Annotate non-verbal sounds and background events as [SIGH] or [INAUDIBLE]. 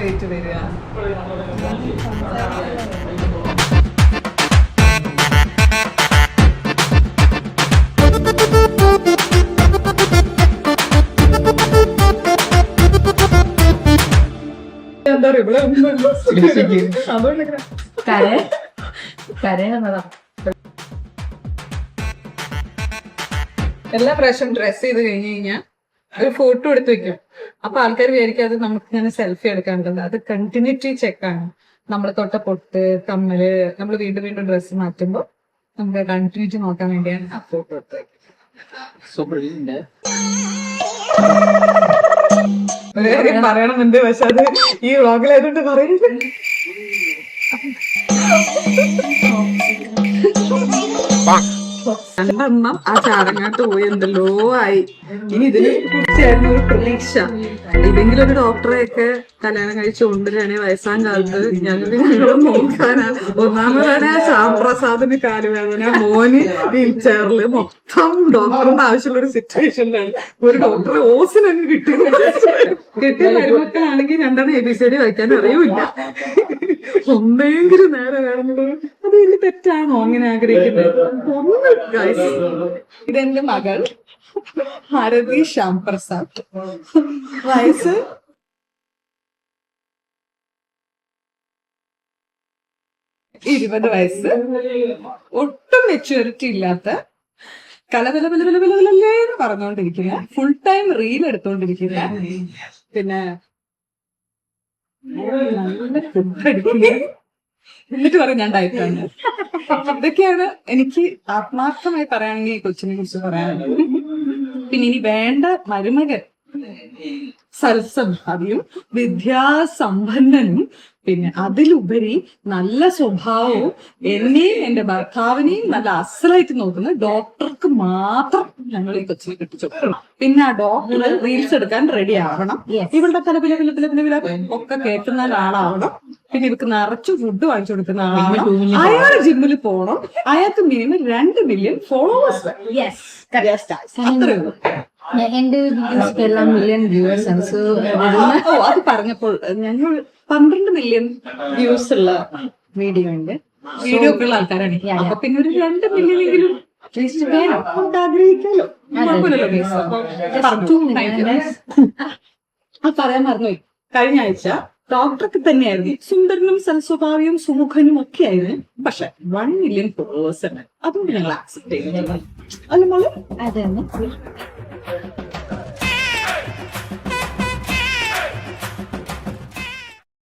Wait വരിക. എന്താ പറയുക അതുകൊണ്ട് എല്ലാ പ്രാവശ്യം ഡ്രസ് ചെയ്ത് കഴിഞ്ഞു കഴിഞ്ഞാൽ ഒരു ഫോട്ടോ എടുത്ത് വെക്കും. അപ്പൊ ആൾക്കാർ വിചാരിക്കും അത് നമുക്ക് ഇങ്ങനെ സെൽഫി എടുക്കാനുള്ളത്. അത് കണ്ടിന്യൂറ്റി ചെക്കാണ് നമ്മൾ തൊട്ട പൊട്ട് തമ്മിൽ നമ്മൾ വീണ്ടും വീണ്ടും ഡ്രസ്സ് മാറ്റുമ്പോൾ നമുക്ക് കണ്ടിന്യൂറ്റി നോക്കാൻ വേണ്ടിയാണ് ആ ഫോട്ടോ എടുത്ത് വെക്കും ഒരു കാര്യം പറയണമെന്നുണ്ട് പക്ഷെ അത് ഈ വ്ളോഗിലായതുകൊണ്ട് പറയുന്നത് രണ്ടെണ്ണം ആ ചാടങ്ങാട്ട് പോയി എന്തെല്ലോ ആയി. ഇനി ഇതിനെ കുറിച്ചായിരുന്നു ഒരു പ്രതീക്ഷ. ഇതെങ്കിലും ഒരു ഡോക്ടറെയൊക്കെ കല്യാണം കഴിച്ച് കൊണ്ടുവരാണെ വയസ്സാം കാലത്ത്. ഞങ്ങൾക്ക് ഞങ്ങളെ നോക്കാനാ. ഒന്നാമതാണ് ആ ശ്യാംപ്രസാദിന് കാലുവേദന മോന് വീൽ മൊത്തം ഡോക്ടറിന്റെ ആവശ്യമുള്ള ഒരു സിറ്റുവേഷനിലാണ്. ഒരു ഡോക്ടറെ ഓസിനങ്ങ് കിട്ടി കിട്ടിയ മരുമക്കളാണെങ്കിൽ രണ്ടെണ്ണം എ ബി സി ഡി വായിക്കാൻ അറിയൂല ഒന്നെങ്കിലും നേരെ വേണമെന്നുള്ളത് അത് വലിയ തെറ്റാണോ അങ്ങനെ ആഗ്രഹിക്കുന്നത്? ഒന്ന്. ഇതെന്റെ മകൾ ഭാരതി ശ്യാം പ്രസാദ്. വയസ്സ്? ഇരുപത് വയസ്സ്. ഒട്ടും മെച്യൂരിറ്റി ഇല്ലാത്ത കല വില വില വില വില ബലല്ലേ എന്ന് പറഞ്ഞുകൊണ്ടിരിക്കുന്ന ഫുൾ ടൈം റീൽ എടുത്തോണ്ടിരിക്കുന്ന പിന്നെ നല്ല ഫുഡ് എന്നിട്ട് പറയും ഞാൻ ഡയറ്റാണ് ഇതൊക്കെയാണ് എനിക്ക് ആത്മാർത്ഥമായി പറയുകയാണെങ്കിൽ കൊച്ചിനെ കുറിച്ച് പറയാനുള്ളത്. പിന്നെ ഇനി വേണ്ട മരുമകൻ സൽസംഭാവിയും വിദ്യാസമ്പന്നനും പിന്നെ അതിലുപരി നല്ല സ്വഭാവവും എന്നെയും എന്റെ ഭർത്താവിനെയും നല്ല അസലായിട്ട് നോക്കുന്ന ഡോക്ടർക്ക് മാത്രം ഞങ്ങൾ ഈ കൊച്ചിനെ കെട്ടിച്ചു. പിന്നെ ആ ഡോക്ടർ റീൽസ് എടുക്കാൻ റെഡി ആവണം. ഇവളുടെ തല പില പില പില പില ഒക്കെ കേൾക്കുന്ന ഒരാളാവണം. പിന്നെ ഇവർക്ക് നിറച്ചു ഫുഡ് വാങ്ങിച്ചു കൊടുക്കുന്ന ആളാവണം. അയാൾ ജിമ്മിൽ പോകണം അയാൾക്ക് മിനിമം രണ്ട് മില്യൺ ഫോളോവേഴ്സ് അത്രയുള്ളൂ എന്റെ വീഡിയോസ് എല്ലാം മില്യൺ വ്യൂവേഴ്സ് ആണ്. സോ അത് പറഞ്ഞപ്പോൾ ഞങ്ങൾ പന്ത്രണ്ട് മില്യൺ വ്യൂസ് ഉള്ള വീഡിയോ ഉണ്ട്. വീഡിയോ ഒക്കെ ഉള്ള ആൾക്കാരാണ്. അപ്പൊ പിന്നെ ഒരു രണ്ട് മില്യൺ എങ്കിലും ആഗ്രഹിക്കാലോ. [LAUGHS] പറയാൻ മറന്നുപോയി. കഴിഞ്ഞ ആഴ്ച ഡോക്ടർക്ക് തന്നെയായിരുന്നു. സുന്ദരനും സൽസ്വഭാവിയും സുമുഖനും ഒക്കെ ആയിരുന്നു. പക്ഷെ വൺ മില്യൺ ഫോളോവേഴ്സ് ഉണ്ട് അതുകൊണ്ട് ഞങ്ങൾ ആക്സെപ്റ്റ് ചെയ്യുന്നു അല്ല മോളെ? അതന്നെ